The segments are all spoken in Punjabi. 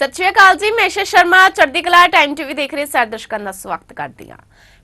ਸਤਿ ਸ਼੍ਰੀ ਅਕਾਲ ਜੀ, ਮੈਂ ਸ਼ਰਮਾ, ਚੜ੍ਹਦੀ ਕਲਾ ਟਾਈਮ ਟੀਵੀ ਦੇਖ ਰਹੇ ਸਾਰੇ ਦਰਸ਼ਕਾਂ ਦਾ ਸਵਾਗਤ ਕਰਦੀ ਹਾਂ।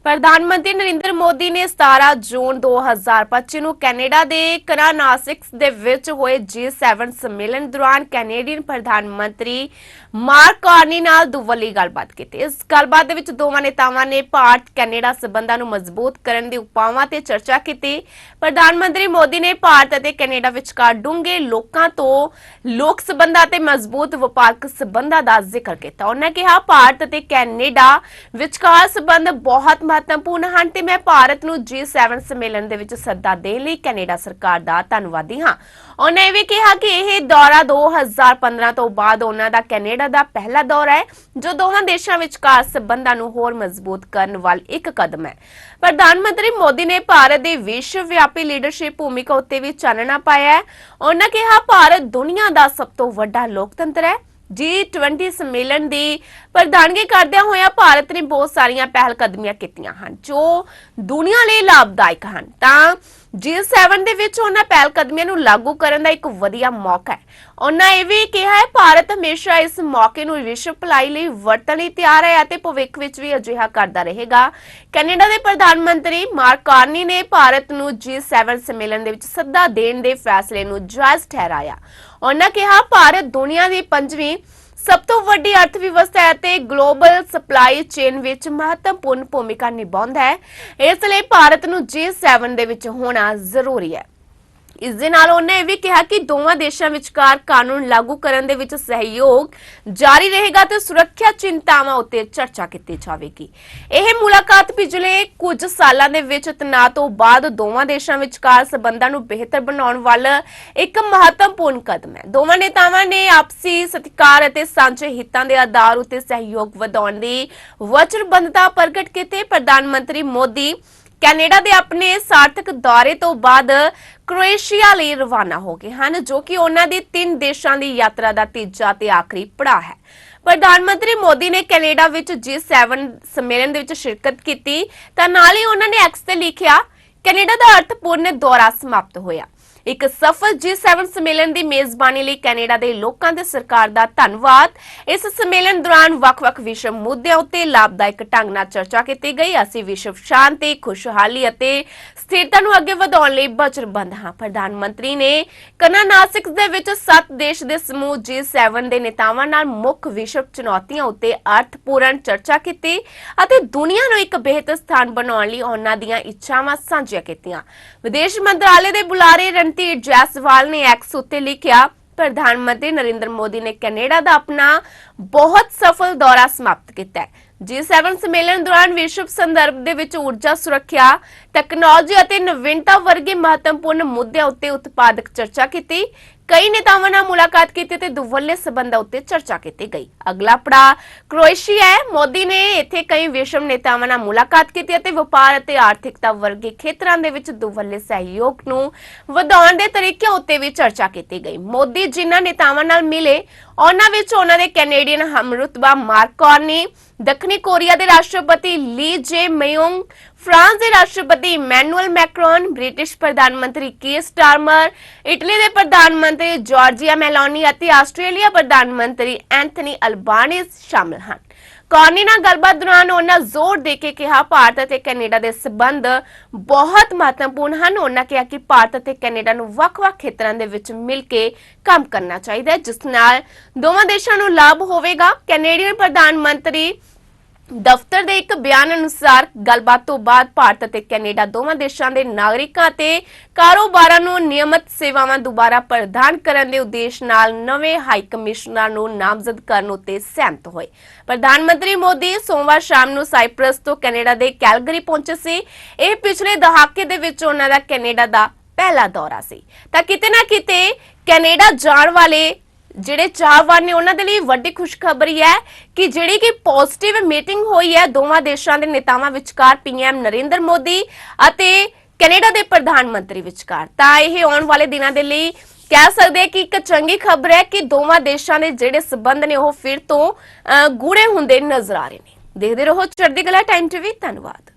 ਪ੍ਰਧਾਨ ਮੰਤਰੀ ਨਰਿੰਦਰ ਮੋਦੀ ਨੇ 17 ਜੂਨ 2025 ਨੂੰ ਕੈਨੇਡਾ ਦੇ ਕਰਾਨਾਸਿਕਸ ਦੇ ਵਿੱਚ ਹੋਏ G7 ਸੰਮੇਲਨ ਦੌਰਾਨ ਕੈਨੇਡੀਅਨ ਪ੍ਰਧਾਨ ਮੰਤਰੀ ਮਾਰਕ ਕਾਰਨੀ ਨਾਲ ਦੁਵੱਲੀ ਗੱਲਬਾਤ ਕੀਤੀ। ਇਸ ਗੱਲਬਾਤ ਦੇ ਵਿੱਚ ਦੋਵਾਂ ਨੇਤਾਵਾਂ ਨੇ ਭਾਰਤ ਕੈਨੇਡਾ ਸਬੰਧਾਂ ਨੂੰ ਮਜ਼ਬੂਤ ਕਰਨ ਦੇ ਉਪਾਵਾਂ ਤੇ ਚਰਚਾ ਕੀਤੀ। ਪ੍ਰਧਾਨ ਮੰਤਰੀ ਮੋਦੀ ਨੇ ਭਾਰਤ ਅਤੇ ਕੈਨੇਡਾ ਵਿਚਕਾਰ ਡੂੰਘੇ ਲੋਕਾਂ ਤੋਂ ਲੋਕ ਸਬੰਧਾਂ ਤੇ ਮਜ਼ਬੂਤ ਵਪਾਰਕ ਸਬੰਧਾਂ ਦਾ ਜ਼ਿਕਰ ਕੀਤਾ। ਉਹਨਾਂ ਕਿਹਾ, ਭਾਰਤ ਅਤੇ ਕੈਨੇਡਾ ਵਿਚਕਾਰ ਸਬੰਧ ਬਹੁਤ ਮਹੱਤਵਪੂਰਨ ਹਨ ਤੇ ਮੈਂ ਭਾਰਤ ਨੂੰ G7 ਸੰਮੇਲਨ ਦੇ ਵਿੱਚ ਸੱਦਾ ਦੇਣ ਲਈ ਕੈਨੇਡਾ ਸਰਕਾਰ ਦਾ ਧੰਨਵਾਦੀ ਹਾਂ। ਉਹਨਾਂ ਇਹ ਵੀ ਕਿਹਾ ਕਿ ਇਹ ਦੌਰਾ 2015 ਤੋਂ ਬਾਅਦ ਉਹਨਾਂ ਦਾ ਕੈਨੇਡਾ ਦਾ ਪਹਿਲਾ ਦੌਰਾ ਹੈ, ਜੋ ਦੋਹਾਂ ਦੇਸ਼ਾਂ ਵਿਚਕਾਰ ਸਬੰਧਾਂ ਨੂੰ ਹੋਰ ਮਜ਼ਬੂਤ ਕਰਨ ਵੱਲ ਇੱਕ ਕਦਮ ਹੈ। ਪ੍ਰਧਾਨ ਮੰਤਰੀ ਮੋਦੀ ਨੇ ਭਾਰਤ ਦੀ ਵਿਸ਼ਵ ਵਿਆਪੀ ਲੀਡਰਸ਼ਿਪ ਭੂਮਿਕਾ ਉੱਤੇ ਵੀ ਚਾਨਣਾ ਪਾਇਆ ਹੈ। ਉਹਨਾਂ ਕਿਹਾ, ਭਾਰਤ ਦੁਨੀਆ ਦਾ ਸਭ ਤੋਂ ਵੱਡਾ ਲੋਕਤੰਤਰ ਹੈ। G20 ਸੰਮੇਲਨ ਦੀ ਪ੍ਰਧਾਨਗੀ ਕਰਦਿਆਂ ਹੋਇਆਂ ਭਾਰਤ ਨੇ ਬਹੁਤ ਸਾਰੀਆਂ ਪਹਿਲ ਕਦਮੀਆਂ ਕੀਤੀਆਂ ਹਨ, ਜੋ ਦੁਨੀਆ ਲਈ ਲਾਭਦਾਇਕ ਹਨ। ਤਾਂ G7 ਦੇ ਵਿੱਚ ਉਹਨਾਂ ਪਹਿਲ ਕਦਮੀਆਂ ਨੂੰ ਲਾਗੂ ਕਰਨ ਦਾ ਇੱਕ ਵਧੀਆ ਮੌਕਾ ਹੈ। ਉਹਨਾਂ ਇਹ ਵੀ ਕਿਹਾ ਹੈ, ਭਾਰਤ ਹਮੇਸ਼ਾ ਇਸ ਮੌਕੇ ਨੂੰ ਵਿਸ਼ਵ ਭਲਾਈ ਲਈ ਵਰਤਣ ਲਈ ਤਿਆਰ ਹੈ ਅਤੇ ਭਵਿੱਖ ਵਿੱਚ ਵੀ ਅਜਿਹਾ ਕਰਦਾ ਰਹੇਗਾ। ਕੈਨੇਡਾ ਦੇ ਪ੍ਰਧਾਨ ਮੰਤਰੀ ਮਾਰਕ ਕਾਰਨੀ ਨੇ ਭਾਰਤ ਨੂੰ G7 ਸੰਮੇਲਨ ਦੇ ਵਿੱਚ ਸੱਦਾ ਦੇਣ ਦੇ ਫੈਸਲੇ ਨੂੰ ਜਾਇਜ਼ ਠਹਿਰਾਇਆ। ਉਹਨਾਂ ਕਿਹਾ, ਭਾਰਤ ਦੁਨੀਆ ਦੀ ਪੰਜਵੀਂ ਸਭ ਤੋਂ ਵੱਡੀ ਅਰਥ ਵਿਵਸਥਾ ਅਤੇ ਗਲੋਬਲ ਸਪਲਾਈ ਚੇਨ ਵਿੱਚ ਮਹੱਤਵਪੂਰਨ ਭੂਮਿਕਾ ਨਿਭਾਉਂਦਾ ਹੈ। ਇਸ ਲਈ ਭਾਰਤ ਨੂੰ G7 ਦੇ ਵਿੱਚ ਹੋਣਾ ਜ਼ਰੂਰੀ ਹੈ। ਇਸ ਦੇ ਨਾਲ ਉਹਨੇ ਇਹ ਵੀ ਕਿਹਾ ਕਿ ਦੋਵਾਂ ਦੇਸ਼ਾਂ ਵਿਚਕਾਰ ਕਾਨੂੰਨ ਲਾਗੂ ਕਰਨ ਦੇ ਵਿੱਚ ਸਹਿਯੋਗ ਜਾਰੀ ਰਹੇਗਾ ਤੇ ਸੁਰੱਖਿਆ ਚਿੰਤਾਵਾਂ ਉੱਤੇ ਚਰਚਾ ਕੀਤੀ ਜਾਵੇਗੀ। ਇਹ ਮੁਲਾਕਾਤ ਪਿਛਲੇ ਕੁਝ ਸਾਲਾਂ ਦੇ ਵਿੱਚ ਤਣਾਅ ਤੋਂ ਬਾਅਦ ਦੋਵਾਂ ਦੇਸ਼ਾਂ ਵਿਚਕਾਰ ਸਬੰਧਾਂ ਨੂੰ ਬਿਹਤਰ ਬਣਾਉਣ ਵੱਲ ਇੱਕ ਮਹੱਤਵਪੂਰਨ ਕਦਮ ਹੈ। ਦੋਵਾਂ ਨੇਤਾਵਾਂ ਨੇ ਆਪਸੀ ਸਤਿਕਾਰ ਅਤੇ ਸਾਂਝੇ ਹਿੱਤਾਂ ਦੇ ਆਧਾਰ ਉੱਤੇ ਸਹਿਯੋਗ ਵਧਾਉਣ ਦੀ ਵਚਨਬੱਧਤਾ ਪ੍ਰਗਟ ਕੀਤੀ। ਪ੍ਰਧਾਨ ਮੰਤਰੀ ਮੋਦੀ ਕੈਨੇਡਾ ਦੇ ਆਪਣੇ ਸਾਰਥਕ ਦੌਰੇ ਤੋਂ ਬਾਅਦ ਕ੍ਰੋਏਸ਼ੀਆ ਲਈ ਰਵਾਨਾ ਹੋ ਗਏ ਹਨ, ਜੋ ਕਿ ਉਹਨਾਂ ਦੀ ਤਿੰਨ ਦੇਸ਼ਾਂ ਦੀ ਯਾਤਰਾ ਦਾ ਤੀਜਾ ਤੇ ਆਖਰੀ ਪੜਾਅ ਹੈ। ਪ੍ਰਧਾਨ ਮੰਤਰੀ ਮੋਦੀ ਨੇ ਕੈਨੇਡਾ ਵਿੱਚ G7 ਸੰਮੇਲਨ ਦੇ ਵਿੱਚ ਸ਼ਿਰਕਤ ਕੀਤੀ। ਤਾਂ ਨਾਲ ਹੀ ਉਹਨਾਂ ਨੇ ਐਕਸ ਤੇ ਲਿਖਿਆ, ਕੈਨੇਡਾ ਦਾ ਅਰਥਪੂਰਨ ਦੌਰਾ ਸਮਾਪਤ ਹੋਇਆ। ਇੱਕ ਸਫਲ G7 ਸੰਮੇਲਨ ਦੀ ਮੇਜ਼ਬਾਨੀ ਲਈ ਕੈਨੇਡਾ ਦੇ ਲੋਕਾਂ ਤੇ ਸਰਕਾਰ ਦਾ ਧੰਨਵਾਦ। ਇਸ ਸੰਮੇਲਨ ਦੌਰਾਨ ਵੱਖ-ਵੱਖ ਵਿਸ਼ਵ ਮੁੱਦਿਆਂ ਉੱਤੇ ਲਾਭਦਾਇਕ ਢੰਗ ਨਾਲ ਚਰਚਾ ਕੀਤੀ ਗਈ। ਅਸੀਂ ਵਿਸ਼ਵ ਸ਼ਾਂਤੀ, ਖੁਸ਼ਹਾਲੀ ਅਤੇ ਸਥਿਰਤਾ ਨੂੰ ਅੱਗੇ ਵਧਾਉਣ ਲਈ ਵਚਨਬੱਧ ਹਾਂ। ਪ੍ਰਧਾਨ ਮੰਤਰੀ ਨੇ ਕਨਾਨਾਸਿਕਸ ਦੇ ਵਿੱਚ ਸੱਤ ਦੇਸ਼ ਦੇ ਸਮੂਹ G7 ਦੇ ਨੇਤਾਵਾਂ ਨਾਲ ਮੁੱਖ ਵਿਸ਼ਵ ਚੁਣੌਤੀਆਂ ਉੱਤੇ ਅਰਥਪੂਰਨ ਚਰਚਾ ਕੀਤੀ ਅਤੇ ਦੁਨੀਆ ਨੂੰ ਇੱਕ ਬਿਹਤਰ ਸਥਾਨ ਬਣਾਉਣ ਲਈ ਉਹਨਾਂ ਦੀਆਂ ਇੱਛਾਵਾਂ ਸਾਂਝੀਆਂ ਕੀਤੀਆਂ। ਵਿਦੇਸ਼ ਮੰਤਰਾਲੇ ਦੇ ਬੁਲਾਰੇ ਰਣਧੀਰ ਜੈਸਵਾਲ ਨੇ ਐਕਸ ਉੱਤੇ ਲਿਖਿਆ, ਪ੍ਰਧਾਨ ਮੰਤਰੀ ਨਰਿੰਦਰ ਮੋਦੀ ਨੇ ਕੈਨੇਡਾ ਦਾ ਆਪਣਾ ਬਹੁਤ ਸਫਲ ਦੌਰਾ ਸਮਾਪਤ ਕੀਤਾ ਹੈ। G7 ਸੰਮੇਲਨ ਦੌਰਾਨ ਵਿਸ਼ਵ ਸੰਦਰਭ ਦੇ ਵਿੱਚ ਊਰਜਾ ਸੁਰੱਖਿਆ ਟੈਕਨੋਲੋਜੀ ਅਤੇ ਨਵੀਨਤਾ ਵਰਗੇ ਮਹੱਤਵਪੂਰਨ ਮੁੱਦਿਆਂ ਉੱਤੇ ਉਤਪਾਦਕ ਚਰਚਾ ਕੀਤੀ। ਕਈ ਨੇਤਾਵਾਂ ਨਾਲ ਮੁਲਾਕਾਤ ਕੀਤੀ ਤੇ ਦੁਵੱਲੇ ਸਬੰਧਾਂ ਉੱਤੇ ਚਰਚਾ ਕੀਤੀ ਗਈ। ਅਗਲਾ ਪੜਾ ਕ੍ਰੋਏਸ਼ੀਆ ਹੈ। ਮੋਦੀ ਨੇ ਇੱਥੇ ਕਈ ਵਿਸ਼ਵ ਨੇਤਾਵਾਂ ਨਾਲ ਮੁਲਾਕਾਤ ਕੀਤੀ ਅਤੇ ਵਪਾਰ ਅਤੇ ਆਰਥਿਕਤਾ ਵਰਗੇ ਖੇਤਰਾਂ ਦੇ ਵਿੱਚ ਦੁਵੱਲੇ ਸਹਿਯੋਗ ਨੂੰ ਵਧਾਉਣ ਦੇ ਤਰੀਕਿਆਂ ਉੱਤੇ ਵੀ ਚਰਚਾ ਕੀਤੀ ਗਈ। ਮੋਦੀ ਜਿਨ੍ਹਾਂ ਨੇਤਾਵਾਂ ਨਾਲ ਮਿਲੇ ਉਹਨਾਂ ਵਿੱਚ ਉਹਨਾਂ ਦੇ ਕੈਨੇਡੀਅਨ ਹਮਰੁਤਬਾ ਮਾਰਕ ਕਾਰਨੀ ਦੱਖਣੀ ਕੋਰੀਆ ਦੇ ਰਾਸ਼ਟਰਪਤੀ ਲੀ ਜੇ ਮਯੋਂਗ, ਫਰਾਂਸ ਦੇ ਰਾਸ਼ਟਰਪਤੀ ਇਮੈਨੂਅਲ ਮੈਕਰੋਨ, ਬ੍ਰਿਟਿਸ਼ ਪ੍ਰਧਾਨ ਮੰਤਰੀ ਕੀ ਸਟਾਰਮਰ, ਇਟਲੀ ਦੇ ਪ੍ਰਧਾਨ ਮੰਤਰੀ ਜਾਰਜੀਆ ਮੈਲੋਨੀ ਅਤੇ ਆਸਟ੍ਰੇਲੀਆ ਪ੍ਰਧਾਨ ਮੰਤਰੀ ਐਂਥਨੀ ਅਲਬਾਨਿਸ ਸ਼ਾਮਲ ਹਨ। ਕੌਰਨੀ ਨਾਲ ਗੱਲਬਾਤ ਦੌਰਾਨ ਉਹਨਾਂ ਜ਼ੋਰ ਦੇ ਕੇ ਕਿਹਾ, ਭਾਰਤ ਅਤੇ ਕੈਨੇਡਾ ਦੇ ਸਬੰਧ ਬਹੁਤ ਮਹੱਤਵਪੂਰਨ ਹਨ। ਉਹਨਾਂ ਕਿਹਾ ਕਿ ਭਾਰਤ ਅਤੇ ਕੈਨੇਡਾ ਨੂੰ ਵੱਖ-ਵੱਖ ਖੇਤਰਾਂ ਦੇ ਵਿੱਚ ਮਿਲ ਕੇ ਕੰਮ ਕਰਨਾ ਚਾਹੀਦਾ ਹੈ, ਜਿਸ ਨਾਲ ਦੋਵਾਂ ਦੇਸ਼ਾਂ ਨੂੰ ਲਾਭ ਹੋਵੇਗਾ। ਕੈਨੇਡੀਅਨ ਪ੍ਰਧਾਨ ਮੰਤਰੀ ਦਫ਼ਤਰ ਦੇ ਇੱਕ ਬਿਆਨ ਅਨੁਸਾਰ ਗੱਲਬਾਤ ਤੋਂ ਬਾਅਦ ਭਾਰਤ ਅਤੇ ਕੈਨੇਡਾ ਦੋਵਾਂ ਦੇਸ਼ਾਂ ਦੇ ਨਾਗਰਿਕਾਂ ਤੇ ਕਾਰੋਬਾਰਾਂ ਨੂੰ ਨਿਯਮਤ ਸੇਵਾਵਾਂ ਦੁਬਾਰਾ ਪ੍ਰਦਾਨ ਕਰਨ ਦੇ ਉਦੇਸ਼ ਨਾਲ ਨਵੇਂ ਹਾਈ ਕਮਿਸ਼ਨਰ ਨੂੰ ਨਾਮਜ਼ਦ ਕਰਨ ਉਤੇ ਸਹਿਮਤ ਹੋਏ। ਪ੍ਰਧਾਨ ਮੰਤਰੀ ਮੋਦੀ ਸੋਮਵਾਰ ਸ਼ਾਮ ਨੂੰ ਸਾਈਪ੍ਰਸ ਤੋਂ ਕੈਨੇਡਾ ਦੇ ਕੈਲਗਰੀ ਪਹੁੰਚੇ ਸੀ। ਇਹ ਪਿਛਲੇ ਦਹਾਕੇ ਦੇ ਵਿੱਚ ਉਹਨਾਂ ਦਾ ਕੈਨੇਡਾ ਦਾ ਪਹਿਲਾ ਦੌਰਾ ਸੀ। ਤਾਂ ਕਿਤੇ ਨਾ ਕਿਤੇ ਕੈਨੇਡਾ ਜਾਣ ਵਾਲੇ ਜਿਹੜੇ ਚਾਹਵਾਨ ਨੇ ਉਹਨਾਂ ਦੇ ਲਈ ਵੱਡੀ ਖੁਸ਼ਖਬਰੀ ਹੈ ਕਿ ਜਿਹੜੀ ਕਿ ਪੋਜ਼ਿਟਿਵ ਮੀਟਿੰਗ ਹੋਈ ਹੈ ਦੋਵਾਂ ਦੇਸ਼ਾਂ ਦੇ ਨੇਤਾਵਾਂ ਵਿਚਕਾਰ ਪੀਐਮ ਨਰਿੰਦਰ ਮੋਦੀ ਅਤੇ ਕੈਨੇਡਾ ਦੇ ਪ੍ਰਧਾਨ ਮੰਤਰੀ ਵਿਚਕਾਰ। ਤਾਂ ਇਹ ਆਉਣ ਵਾਲੇ ਦਿਨਾਂ ਦੇ ਲਈ ਕਹਿ ਸਕਦੇ ਹਾਂ ਕਿ ਇੱਕ ਚੰਗੀ ਖਬਰ ਹੈ ਕਿ ਦੋਵਾਂ ਦੇਸ਼ਾਂ ਦੇ ਜਿਹੜੇ ਸਬੰਧ ਨੇ ਉਹ ਫਿਰ ਤੋਂ ਅਹ, ਗੂੜੇ ਹੁੰਦੇ ਨਜ਼ਰ ਆ ਰਹੇ ਨੇ। ਦੇਖਦੇ ਰਹੋ ਚੜ੍ਹਦੀ ਕਲਾ ਟਾਈਮ ਟੀਵੀ ਧੰਨਵਾਦ।